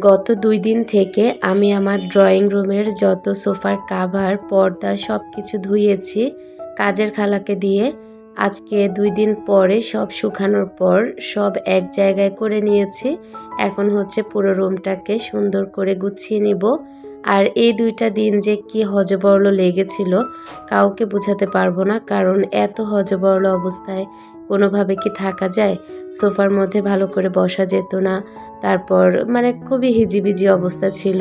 গত দুই দিন থেকে আমি আমার ড্রয়িং রুমের যত সোফার কাভার, পর্দা সব কিছু ধুয়েছি কাজের খালাকে দিয়ে। আজকে দুই দিন পরে সব শুকানোর পর সব এক জায়গায় করে নিয়েছি। এখন হচ্ছে পুরো রুমটাকে সুন্দর করে গুছিয়ে নিব। আর এই দুইটা দিন যে কি হজবরল লেগেছিল, কাউকে বোঝাতে পারব না, কারণ এত হজবরল অবস্থায় কোনোভাবে কি থাকা যায়? সোফার মধ্যে ভালো করে বসা যেত না। তারপর মানে খুবই হিজিবিজি অবস্থা ছিল।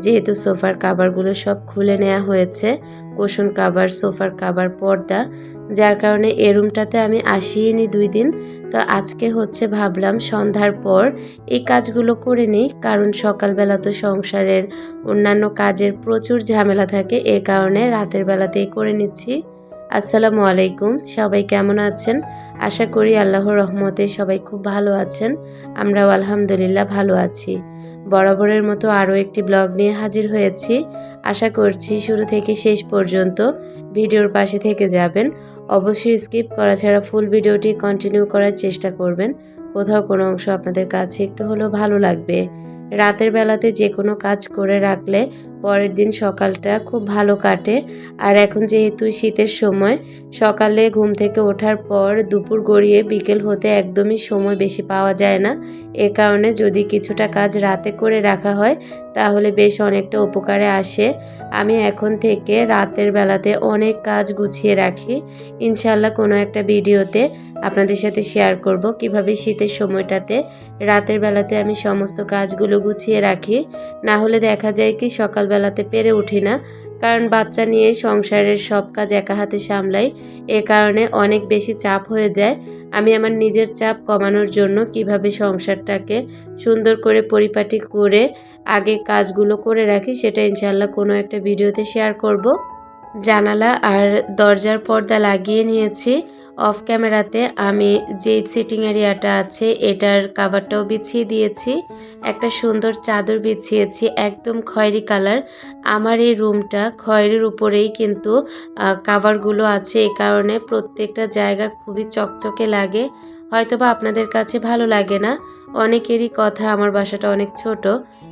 যেহেতু সোফার কাভারগুলো সব খুলে নেওয়া হয়েছে কোশন কাভার সোফার কাভার পর্দা, যার কারণে এ রুমটাতে আমি আসিনি দুই দিন। তো আজকে হচ্ছে ভাবলাম সন্ধ্যার পর এই কাজগুলো করে নিই, কারণ সকালবেলা তো সংসারের অন্যান্য কাজের প্রচুর ঝামেলা থাকে, এ কারণে রাতের বেলাতেই করে নিচ্ছি। আসসালামু আলাইকুম, সবাই কেমন আছেন? আশা করি আল্লাহর রহমতে সবাই খুব ভালো আছেন, আমরাও আলহামদুলিল্লাহ ভালো আছি। বরাবরের মতো আরও একটি ব্লগ নিয়ে হাজির হয়েছি। আশা করছি শুরু থেকে শেষ পর্যন্ত ভিডিওর পাশে থেকে যাবেন। অবশ্যই স্কিপ করা ছাড়া ফুল ভিডিওটি কন্টিনিউ করার চেষ্টা করবেন। কোথাও কোনো অংশ আপনাদের কাছে একটু হলেও ভালো লাগবে। রাতের বেলাতে যে কোনো কাজ করে রাখলে পরের দিন সকালটা খুব ভালো কাটে। আর এখন যেহেতু শীতের সময়, সকালে ঘুম থেকে ওঠার পর দুপুর গড়িয়ে বিকেল হতে একদমই সময় বেশি পাওয়া যায় না। এ কারণে যদি কিছুটা কাজ রাতে করে রাখা হয়, তাহলে বেশ অনেকটা উপকারে আসে। আমি এখন থেকে রাতের বেলাতে অনেক কাজ গুছিয়ে রাখি। ইনশাল্লাহ কোনো একটা ভিডিওতে আপনাদের সাথে শেয়ার করব কীভাবে শীতের সময়টাতে রাতের বেলাতে আমি সমস্ত কাজগুলো গুছিয়ে রাখি। না হলে দেখা যায় কি সকালবেলাতে পেরে উঠি না, কারণ বাচ্চা নিয়ে সংসারের সব কাজ একা হাতে সামলাই। এ কারণে অনেক বেশি চাপ হয়ে যায়। আমি আমার নিজের চাপ কমানোর জন্য কীভাবে সংসারটাকে সুন্দর করে পরিপাটি করে আগে কাজগুলো করে রাখি, সেটা ইনশাল্লাহ কোনো একটা ভিডিওতে শেয়ার করব। জানালা আর দরজার পর্দা লাগিয়ে নিয়েছি। অফ ক্যামেরাতে আমি যে সিটিং এরিয়াটা আছে, এটার কাভারটাও বিছিয়ে দিয়েছি। একটা সুন্দর চাদর বিছিয়েছি, একদম খয়েরি কালার। আমার এই রুমটা খয়েরির উপরেই কিন্তু কাভারগুলো আছে। এই কারণে প্রত্যেকটা জায়গা খুবই চকচকে লাগে। হয়তোবা আপনাদের কাছে ভালো লাগে না। অনেকেরই কথা, আমার বাসাটা অনেক ছোট।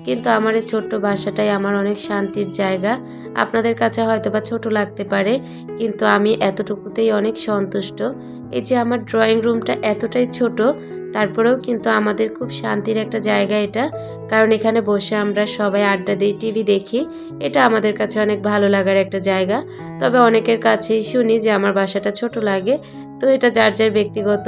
কিন্তু আমার এই ছোট্ট বাসাটাই আমার অনেক শান্তির জায়গা। আপনাদের কাছে হয়তো বা ছোটো লাগতে পারে, কিন্তু আমি এতটুকুতেই অনেক সন্তুষ্ট। এই যে আমার ড্রয়িং রুমটা এতটাই ছোট, তারপরেও কিন্তু আমাদের খুব শান্তির একটা জায়গা এটা। কারণ এখানে বসে আমরা সবাই আড্ডা দিই, টিভি দেখি, এটা আমাদের কাছে অনেক ভালো লাগার একটা জায়গা। তবে অনেকের কাছেই শুনি যে আমার বাসাটা ছোট লাগে, তো এটা যার যার ব্যক্তিগত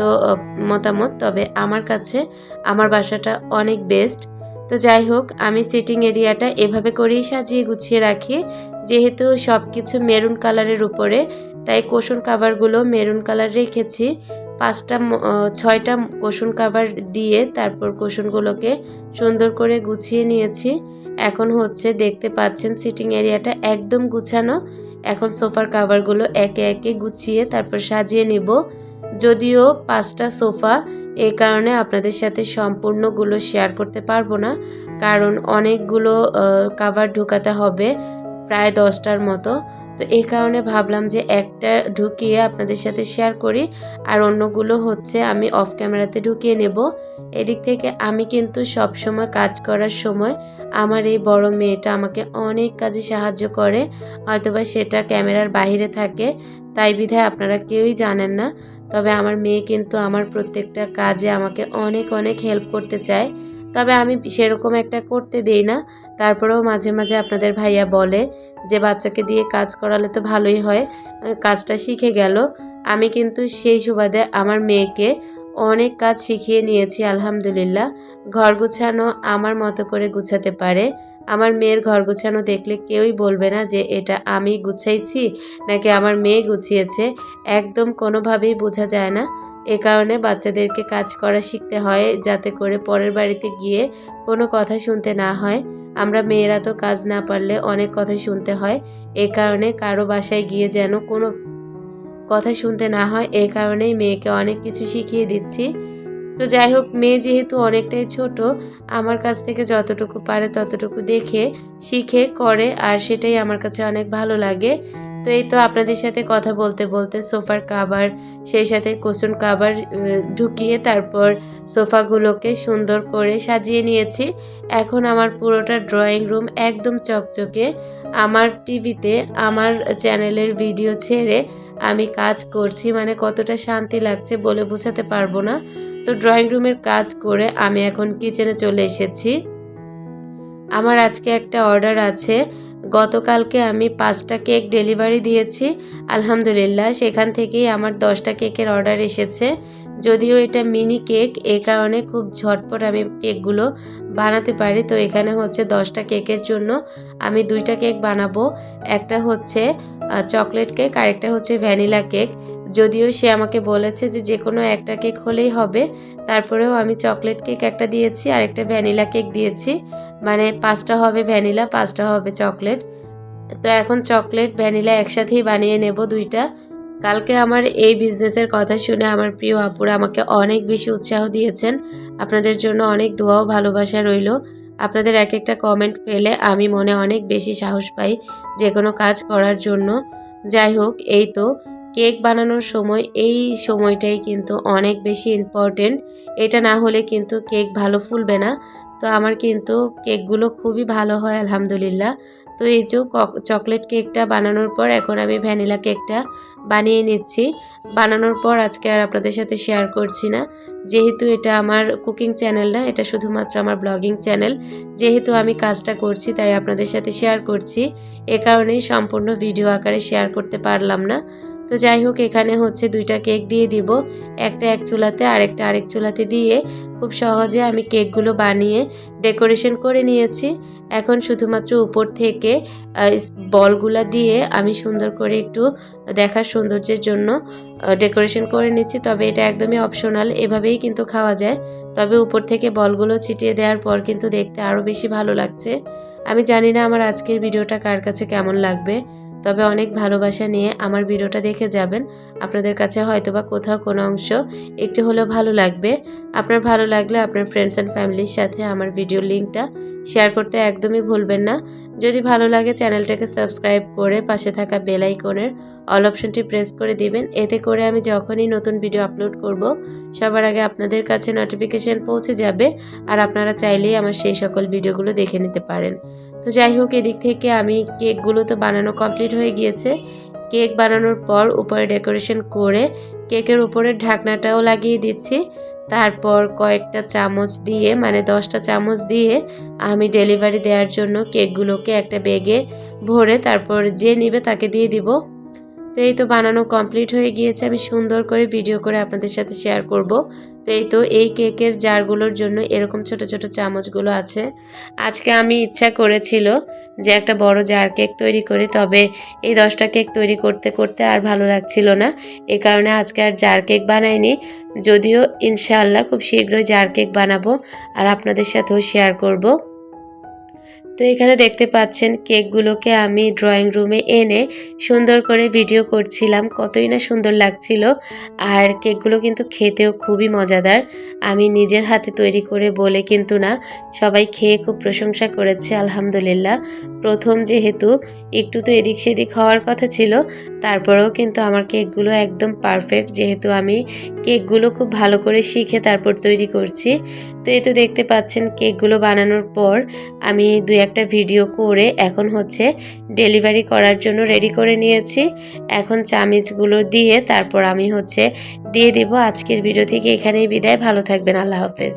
মতামত, তবে আমার কাছে আমার বাসাটা অনেক বেস্ট তো যাই হোক, আমি সিটিং এরিয়াটা এভাবে করেই সাজিয়ে গুছিয়ে রাখি। যেহেতু সব কিছু মেরুন কালারের উপরে, তাই কোশন কাভারগুলো মেরুন কালার রেখেছি। পাঁচটা ছয়টা কোশন কাভার দিয়ে তারপর কোশনগুলোকে সুন্দর করে গুছিয়ে নিয়েছি। এখন হচ্ছে দেখতে পাচ্ছেন সিটিং এরিয়াটা একদম গুছানো। এখন সোফার কাভারগুলো একে একে গুছিয়ে তারপর সাজিয়ে নেব। যদিও পাঁচটা সোফা এই কারণে আপনাদের সাথে সম্পূর্ণগুলো শেয়ার করতে পারব না। কারণ অনেকগুলো কাভার ঢুকাতে হবে প্রায় দশটার মতো। তো এই কারণে ভাবলাম যে একটা ঢুকিয়ে আপনাদের সাথে শেয়ার করি। আর অন্যগুলো হচ্ছে আমি অফ ক্যামেরাতে ঢুকিয়ে নেব। এদিক থেকে আমি কিন্তু সব সময় কাজ করার সময় আমার এই বড় মেয়েটা আমাকে অনেক কাজে সাহায্য করে। হয়তোবা সেটা ক্যামেরার বাইরে থাকে। তাই বিধায় আপনারা কেউই জানেন না। তবে আমার মেয়ে কিন্তু আমার প্রত্যেকটা কাজে আমাকে অনেক অনেক হেল্প করতে চায়। তবে আমি সেরকম একটা করতে দেই না। তারপরেও মাঝে মাঝে আপনাদের ভাইয়া বলে যে, বাচ্চাকে দিয়ে কাজ করালে তো ভালোই হয়। কাজটা শিখে গেল। আমি কিন্তু সেই সুবাদে আমার মেয়েকে অনেক কাজ শিখিয়ে নিয়েছি, আলহামদুলিল্লাহ। ঘর গুছানো আমার মতো করে গুছাতে পারে। আমার মেয়ের ঘর গুছানো দেখলে কেউই বলবে না যে এটা আমি গুছাইছি নাকি আমার মেয়ে গুছিয়েছে। একদম কোনোভাবেই বোঝা যায় না। এ কারণে বাচ্চাদেরকে কাজ করা শিখতে হয় যাতে করে পরের বাড়িতে গিয়ে কোনো কথা শুনতে না হয়। আমরা মেয়েরা তো কাজ না পারলে অনেক কথা শুনতে হয়। এ কারণে কারও বাসায় গিয়ে যেন কোনো কথা শুনতে না হয়। এ কারণেই মেয়েকে অনেক কিছু শিখিয়ে দিচ্ছি। তো যাই হোক, মেয়ে যেহেতু অনেকটাই ছোট, আমার কাছ থেকে যতটুকু পারে ততটুকু দেখে, শিখে, করে, আর সেটাই আমার কাছে অনেক ভালো লাগে। তো এই তো আপনাদের সাথে কথা বলতে বলতে সোফার কাভার সেই সাথে কুশন কাভার ঢুকিয়ে তারপর সোফাগুলোকে সুন্দর করে সাজিয়ে নিয়েছি। এখন আমার পুরোটা ড্রয়িং রুম একদম চকচকে। আমার টিভিতে আমার চ্যানেলের ভিডিও ছেড়ে আমি কাজ করছি মানে কতটা শান্তি লাগছে বলে বোঝাতে পারব না। তো ড্রয়িং রুমের কাজ করে আমি এখন কিচেনে চলে এসেছি। আমার আজকে একটা অর্ডার আছে। গতকালকে আমি পাঁচটা কেক ডেলিভারি দিয়েছি। আলহামদুলিল্লাহ সেখান থেকেই আমার দশটা কেকের অর্ডার এসেছে। যদিও এটা মিনি কেক এই কারণে খুব ঝটপট আমি কেকগুলো বানাতে পারি। তো এখানে হচ্ছে দশটা কেকের জন্য আমি দুইটা কেক বানাবো। একটা হচ্ছে চকলেট কেক আর একটা হচ্ছে ভ্যানিলা কেক। যদিও সে আমাকে বলেছে যে যে কোনো একটা কেক হলেই হবে। তারপরেও আমি চকলেট কেক একটা দিয়েছি আর একটা ভ্যানিলা কেক দিয়েছি। মানে পাঁচটা হবে ভ্যানিলা, পাঁচটা হবে চকলেট। তো এখন চকলেট, ভ্যানিলা একসাথেই বানিয়ে নেব দুইটা। কালকে আমার এই বিজনেসের কথা শুনে আমার প্রিয় আপুরা আমাকে অনেক বেশি উৎসাহ দিয়েছেন। আপনাদের জন্য অনেক দোয়াও ভালোবাসা রইল। আপনাদের এক একটা কমেন্ট পেলে আমি মনে অনেক বেশি সাহস পাই যে কোনো কাজ করার জন্য। যাই হোক, এই তো, কেক বানানোর সময় এই সময়টাই কিন্তু অনেক বেশি ইম্পর্টেন্ট এটা না হলে কিন্তু কেক ভালো ফুলবে না। তো আমার কিন্তু কেকগুলো খুবই ভালো হয়, আলহামদুলিল্লাহ। তো এই যে চকলেট কেকটা বানানোর পর এখন আমি ভ্যানিলা কেকটা বানিয়ে নিচ্ছি। বানানোর পর আজকে আর আপনাদের সাথে শেয়ার করছি না। যেহেতু এটা আমার কুকিং চ্যানেল না, এটা শুধুমাত্র আমার ব্লগিং চ্যানেল যেহেতু আমি কাজটা করছি তাই আপনাদের সাথে শেয়ার করছি। এ কারণেই সম্পূর্ণ ভিডিও আকারে শেয়ার করতে পারলাম না। তো যাই হোক, এখানে হচ্ছে দুইটা কেক দিয়ে দিব। একটা এক চুলাতে, আরেকটা আরেক চুলাতে দিয়ে খুব সহজে আমি কেকগুলো বানিয়ে ডেকোরেশন করে নিয়েছি। এখন শুধুমাত্র উপর থেকে বলগুলা দিয়ে আমি সুন্দর করে একটু দেখার সৌন্দর্যের জন্য ডেকোরেশন করে নিচ্ছি। তবে এটা একদমই অপশনাল, এভাবেই কিন্তু খাওয়া যায়। তবে উপর থেকে বলগুলো ছিটিয়ে দেওয়ার পর কিন্তু দেখতে আরও বেশি ভালো লাগছে। আমি জানি না আমার আজকের ভিডিওটা কার কাছে কেমন লাগবে। তবে অনেক ভালোবাসা নিয়ে আমার ভিডিওটা দেখে যাবেন। আপনাদের কাছে হয়তো বা কোথাও কোনো অংশ একটু হলেও ভালো লাগবে। আপনার ভালো লাগলে আপনার ফ্রেন্ডস অ্যান্ড ফ্যামিলির সাথে আমার ভিডিও লিঙ্কটা শেয়ার করতে একদমই ভুলবেন না। যদি ভালো লাগে চ্যানেলটাকে সাবস্ক্রাইব করে পাশে থাকা বেল আইকনের অল অপশনটি প্রেস করে দিবেন। এতে করে আমি যখনই নতুন ভিডিও আপলোড করব, সবার আগে আপনাদের কাছে নোটিফিকেশান পৌঁছে যাবে। আর আপনারা চাইলেই আমার সেই সকল ভিডিওগুলো দেখে নিতে পারেন। তো যাই হোক, এদিক থেকে আমি কেকগুলো তো বানানো কমপ্লিট হয়ে গিয়েছে। কেক বানানোর পর উপরে ডেকোরেশন করে কেকের উপরে ঢাকনাটাও লাগিয়ে দিচ্ছি। তারপর কয়েকটা চামচ দিয়ে মানে দশটা চামচ দিয়ে আমি ডেলিভারি দেওয়ার জন্য কেকগুলোকে একটা বেগে ভরে তারপর যে নিবে তাকে দিয়ে দিব। তো এই তো বানানো কমপ্লিট হয়ে গিয়েছে। আমি সুন্দর করে ভিডিও করে আপনাদের সাথে শেয়ার করব। তো এই তো এই কেকের জারগুলোর জন্য এরকম ছোট ছোট চামচগুলো আছে। আজকে আমি ইচ্ছা করেছিল যে একটা বড় জার কেক তৈরি করি, তবে এই দশটা কেক তৈরি করতে করতে আর ভালো লাগছিল না। এ কারণে আজকে আর জার কেক বানাইনি। যদিও ইনশাআল্লাহ খুব শীঘ্রই জার কেক বানাবো আর আপনাদের সাথেও শেয়ার করব। তো এখানে দেখতে পাচ্ছেন কেকগুলোকে আমি ড্রয়িং রুমে এনে সুন্দর করে ভিডিও করছিলাম। কতই না সুন্দর লাগছিল। আর কেকগুলো কিন্তু খেতেও খুবই মজাদার। আমি নিজের হাতে তৈরি করে বলে কিন্তু না, সবাই খেয়ে খুব প্রশংসা করেছে, আলহামদুলিল্লাহ। প্রথম যেহেতু একটু তো এদিক সেদিক হওয়ার কথা ছিল, তারপরেও কিন্তু আমার কেকগুলো একদম পারফেক্ট যেহেতু আমি কেকগুলো খুব ভালো করে শিখে তারপর তৈরি করছি। তো এই তো দেখতে পাচ্ছেন কেকগুলো বানানোর পর আমি দুই একটা ভিডিও করে এখন হচ্ছে ডেলিভারি করার জন্য রেডি করে নিয়েছি। এখন চামিচগুলো দিয়ে তারপর আমি হচ্ছে দিয়ে দিব। আজকের ভিডিও থেকে এখানেই বিদায়। ভালো থাকবেন। আল্লাহ হাফেজ।